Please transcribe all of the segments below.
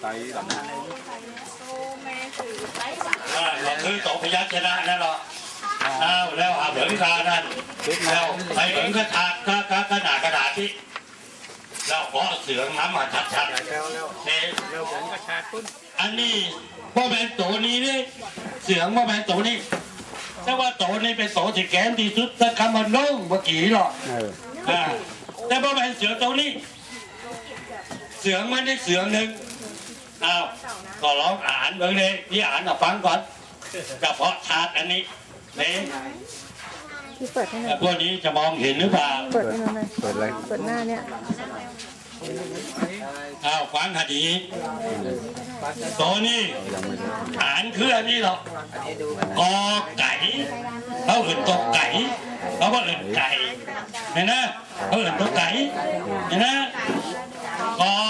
ไตดำอ่าเราคือโตพยัญชนะนั่นหรออ้าวแล้วอาเบิงกานั่นแล้วไปเบิงกระถาก็ก็กระดาษกระดาษที่เราขอเสืองน้ำมาชัดๆแล้วแล้วเนี่ยอันนี้พ่อแม่โตนี้นี่เสียงพ่อแม่โตนี้แต่ว่าโตนี้เป็นโตที่แกนที่สุดถ้าคำว่าโน้งเมื่อกี้หรอกแต่พ่อแม่เสือโตนี้เสียงมันได้เสียงหนึ่ง อ้าวก็ร้องอ่านเบิ่งเลยพี่อ่านเอาฟังก่อนเฉพาะชาติอันนี้นี่พี่เปิดให้หน่แต่อยพวกนี้จะมองเห็นหรือเปล่าเปิดให้หน่อยเปิดอะไร เปิดหน้าเนี่ย อ้าวฟังคดีโตนี้ยังไม่ได้อ่านคืออันนี้หรอกกอไก่เขาเอื่นตกไก่เขาก็เอื่นไก่เห็นไหมเขาเอื่นตกไก่เห็นไหมกอไก่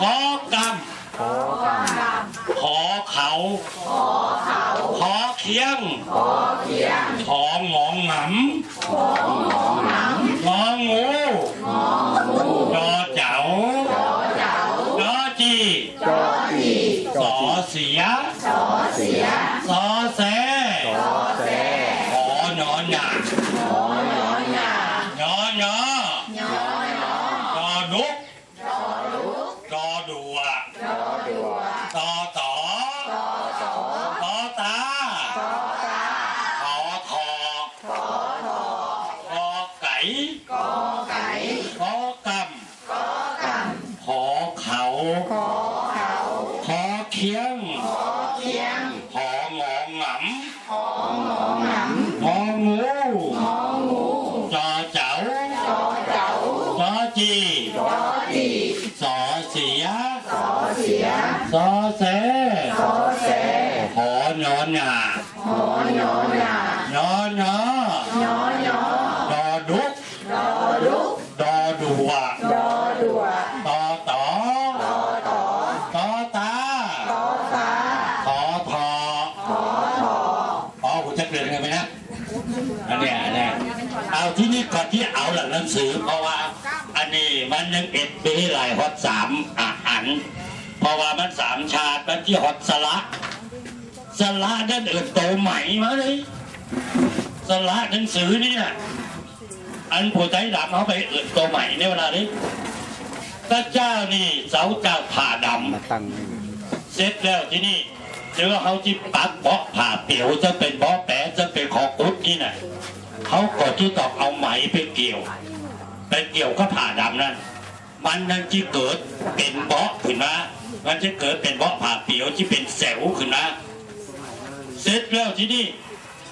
ขอกำขอเขาขอเคียงของงองหงำงองูจอเจ๋าจอจีสอเสียสอแสขอนอนหยาญอญอจอดุกจอดัวตอต่อตอตาขอคอคอ ไดัวตอต่อตอตาขอทออ๋อผมจะเปลี่ยนกันไหมนะอันเนี้ยอันเนี้ยเอาที่นี่ก่อนที่เอาหลังหนังสือ เพราะว่าอันนี้มันยังเอ็ดปีหลายฮอตสามอาหารเพราะว่ามันสามชาติมันที่ฮอตสละสละนั่นเอิดโตใหม่มาเลยสละหนังสือเนี่ย อันผู้ใจดำเขาไปเอิดโตใหม่ในเวลานี้พระเจ้านี่เสาเจ้าผ่าดำมาตั้งเสร็จแล้วที่นี่เจอเขาที่ปักเบาะผ่าเปียวจะเป็นเบาะแปะจะเป็นคอกุดนี่นะเขาก็ที่ต้องเอาไหมไปเกี่ยวไปเกี่ยวก็ผ่าดำนั่นมันนั่นที่เกิดเป็นเบาะขึ้นมามันจะเกิดเป็นเบาะผ่าเปียวที่เป็นแสวขึ้นมาเสร็จแล้วที่นี่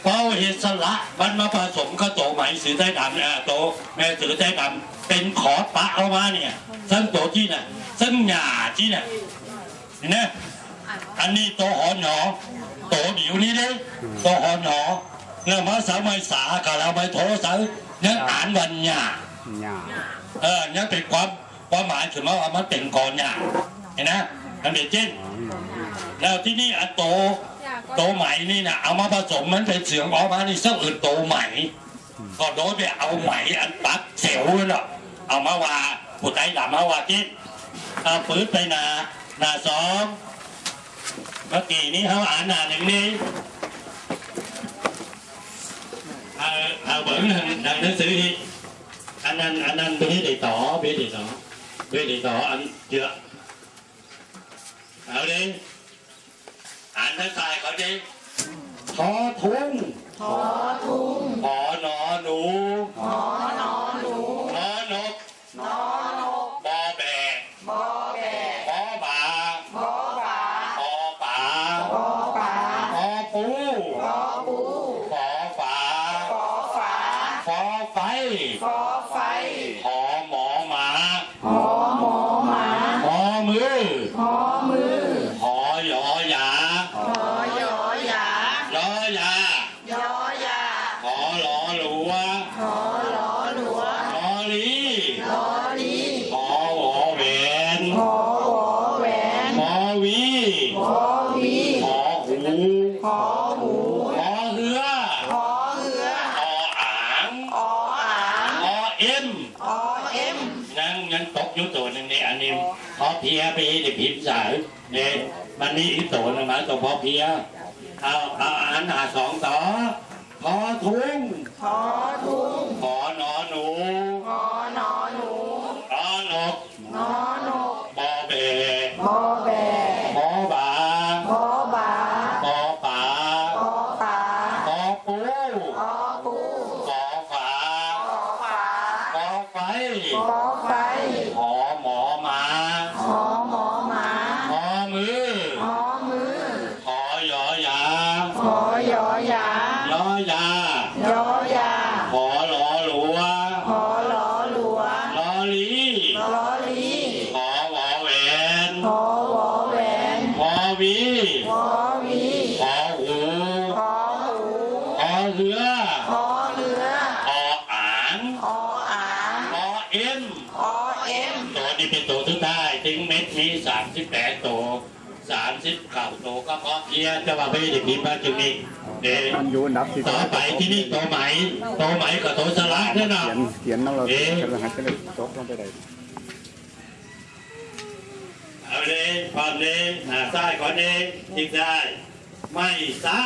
พอเห็ดสละมันมาผสมกับโตไหมสือไต้ดำเนี่ยโตแม่สือไต้ดำเป็นขอปะเอามาเนี่ยซึ่งโตที่น่ะซึ่งหยาที่น่ะเห็นไหมอันนี้โตหอหนอโตเดี๋ยวนี้เด้โตหอหนอเนี่ยมาสามัยสากับเราไปโทรศัพท์ยังอ่านวันหยาหญ้าเออยังเป็นความความหมายถึงว่ามันเป็นก่อนหยาเห็นไหมมันเป็นเช่นแล้วที่นี่อันโต โตใหม่นี่นะเอามาผสมมันเป็นเสียงออกมานี่เสื้ออื่นโตใหม่ก็โดยไปเอาไหมอันปักเสวนั่นน่ะเอามาว่าผู้ใดหลามาว่าที่เอาปืนไปหนาหนาสองเมื่อกี้นี้เขาอ่านหนาหนึ่งนี้เอาเอาเบิ้งหนังหนังสือที่อันนั้นอันนั้นเบดีต่อเบดีต่อเบดีต่ออันเยอะเอาดิอ่านทั้งสายเขาดิ ทอทุ่ง หอนอหนูหอนอหนูนอนกนอนกบอแบกบอแบกบอบาบอบาปอป่าปอป่าปอปูปอปูปอฝาปอฝาฟอไฟฟอไฟหอหมอหมาหอหมอหมาหอมือหอมือหอยอยาหอยอยาลอยา ขอหลอหลัวขอหลอหลัวลอลีลอลีขอหวอแหวนขอหวอแหวนขอวีขอวีขอหูขอหูขอเหือขอเหือขออ่างขออ่างขอ พอเพียไปเด็กพิมพ์สายเนี่ยมันนี่อีโตนะมาตัวพอเพียเอาเอาอันหาสองต่อพอทุ่งขอทุงขอนอหนูขอนอหนูขอนกนอนกบอเบบอแบบอบาบอบาบอป่าบอป่าบอปูบอปู บอฝา บอฝา บอไฟ บอไฟ หอหมอมา หอหมอหมา หอมือ หอมือ หอยอยา หอยอยาย อยา ยอยา หอหลอหลัว หอหลอหลัว ลอลี ลอลี หอหวอแหวน หอวอแหวน หอวี หอวี หอหู หอหู หอเรือ หอเรือ หออ่าง หออ่าง หอเอ็ม หอเอ็ม ตัวนี้เป็นตัวสุดท้ายถึงเม็ดมีสามสิ บแปดตัวสามสิบเก้าตัวก็พอเพียงจะว่าไม่ได้มีมาจึงนี้เด็กมันอยู่อันดับที่ต่อไปที่นี่ตัวไหมตัวไหมกับตัวสละเนี่ยนะเขียนเขียนแล้วเราจะรหัสจะเลยตกลงไปได้เอาเลยความเลยหน้าซ้ายก่อนเลยทิ้งซ้ายไม่ซะ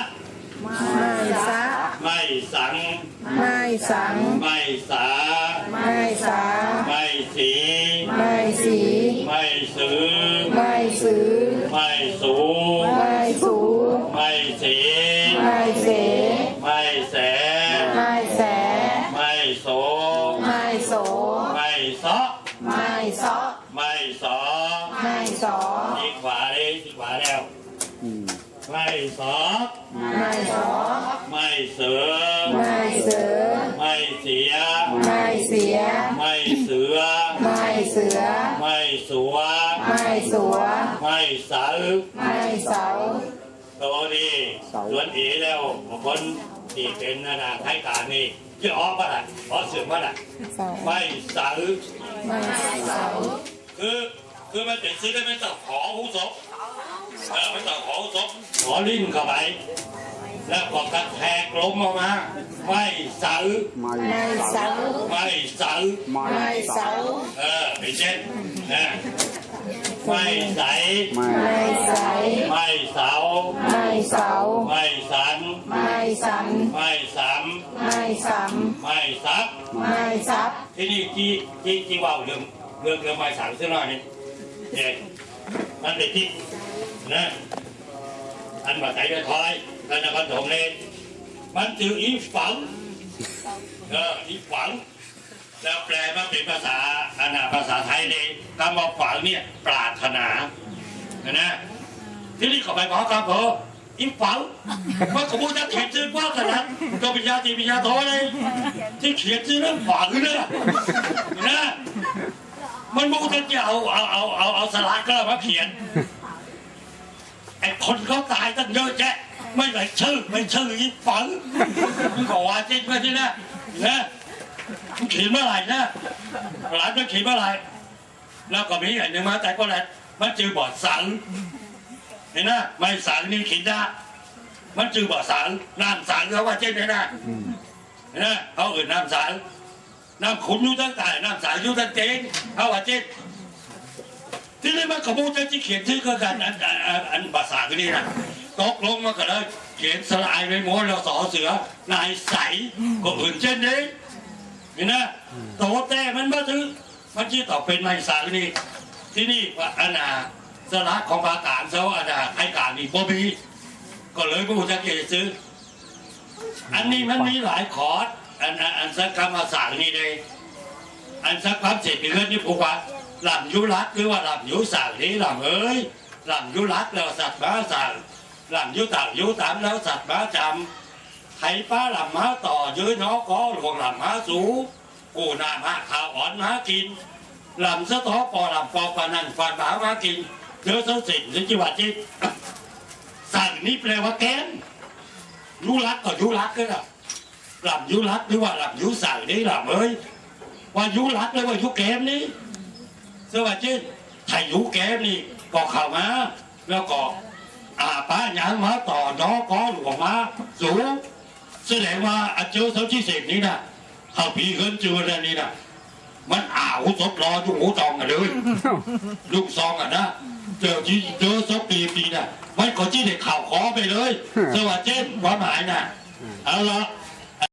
ไม่ซะไม่สัง ไม่สัง ไม่สา ไม่สา ไม่สี ไม่สี ไม่ซื้อไม่ซื้อไม่สู ไม่สูไม่สีไม่เสไม่แสไม่แสไม่โสไม่โสไม่ซอไม่ซอไม่สอไม่สออีกขวาเลยอีกขวาแล้วอืมไม่สอไม่สอไม่เสือไม่เสือไม่เสียไม่เสียไม่เสือไม่เสือไม่สัว ไม่สัว ไม่สาไม่เสาโตดีส่วนอีแล้วคนที่เป็นนานาไทยการนี่จะออกมาละออกเสือมาละเสาไม่สาไม่เสาคือคือมันเป็นซื้อได้ไม่ต้องขอหูศพเออไม่ต้องขอหูศพขอลิ้นเข้าไปแล้วก็กระแทกลมออกมา ไม่สาไม่ไม่เสาไม่สาไม่ไม่เสาเออเป็นเช่นนะ ไม่ใสไม่ไม่ใส ไม่เสา ไม่เสา ไม่สัน ไม่สัน ไม่สามไม่สัมไม่ซับไม่ซับที่นี่ที่ที่ที่ว่าเรื่องเรื่องเรื่องไม่สามเส้นหน่อยนี่เด็กมันเป็นที่นะอันมาใส่กระทอยอันนั้นมันถมเลยมันจืออีฝังเอออีฝัง แล้วแปลมาเป็นภาษาอันน่ะภาษาไทยเลยคำว่าฝังเนี่ยปรารถนานะที่นี่ก็ไปบอกครับผมอีฝังมันขบวนจะเขียนชื่อว่าขนาดก็ปัญญาตีปัญญาโทเลยที่เขียนชื่อเรื่องฝังเนี่ยนะมันบอกว่าจะเอาเอาเอาเอาเอาสลักก็มาเขียนไอ้คนเขาตายตั้งเยอะแยะไม่ไหนชื่อไม่ชื่ออีฝังมันก็ว่าจริงไปที่นะนะมัน เขียนเมื่อไหร่นะหลานมันเขียนเมื่อไหร่แล้วก็มีอย่างหนึ่งมาแต่ก็แหละมันจือบอดสังเห็นนะไม่สังนี่เขียนได้มันจือบอดสังน้ำสังเขาว่าเจ๊เนี่นะเห็นนะเขาอื่นน้ำสังน้ำขุนยู่ตั้งแต่น้ำสังยู่ตั้งเจ๊งเขาว่าเจ๊ที่นี่มันขโมยจะที่เขียนชื่อก็กันอันอันอันอันภาษาก็นี่นะตกลงมาก็เลยเขียนสลายไปหมดแล้วสอเสือนายใสก็อื่นเช่นนี้ นี่นะโตแต่มันมาถึงมันจะต้อเป็นไม้สารนี่ที่นี่ว่าอาณาสลักของภาคกางเซาอาณาไทยกางนี่บ่มีก็เลยผู้จะเกซื้อ อันนี้มันมีหลายคอร์สอันอันอันสักคำภาษานี่เลยอันสักความเจ็บเลือดนี่ผูกว่าหลังยุรักหรือว่าหลังยุสั่งนี่หลังเอ้ยหลังยุรักแล้วสัตว์มาสั่งหลังยุต่างยุตามแล้วสัตว์มาจำ ไถป้าหลับมาต่อยืนน้อก็หลวงหลับมาสูกูนามาข่าวอ่อนมากินหลับสะท้อปอหลับปอปานันฟันหมามากินเจอเสาสินสิจิวัดจิตสั่งนี่แปลว่าแกนยุรักก็ยุรักก็ล่ะหลับยุรักหรือว่าหลับยุสั่งนี่หลับเอ้ยว่ายุรักเลยว่ายุแกมนี่สวัสดีถ้ายุแกมนี่ก็เข้ามาแล้วก็อาป้าหยังมาต่อน้อก็หลวงมาสูง แสดงว่าอาเจ้าเสาที่เสกนี้นะเขาปีเกินจืดแล้วนี่นะมันอ่าวศพรออยู่หูตองกันเลยลูกซองอะนะเจอที่เจอศพปีปีน่ะมันก็ที่เด็กข่าวขอไปเลยสวัสดีความหมายน่ะเอาละ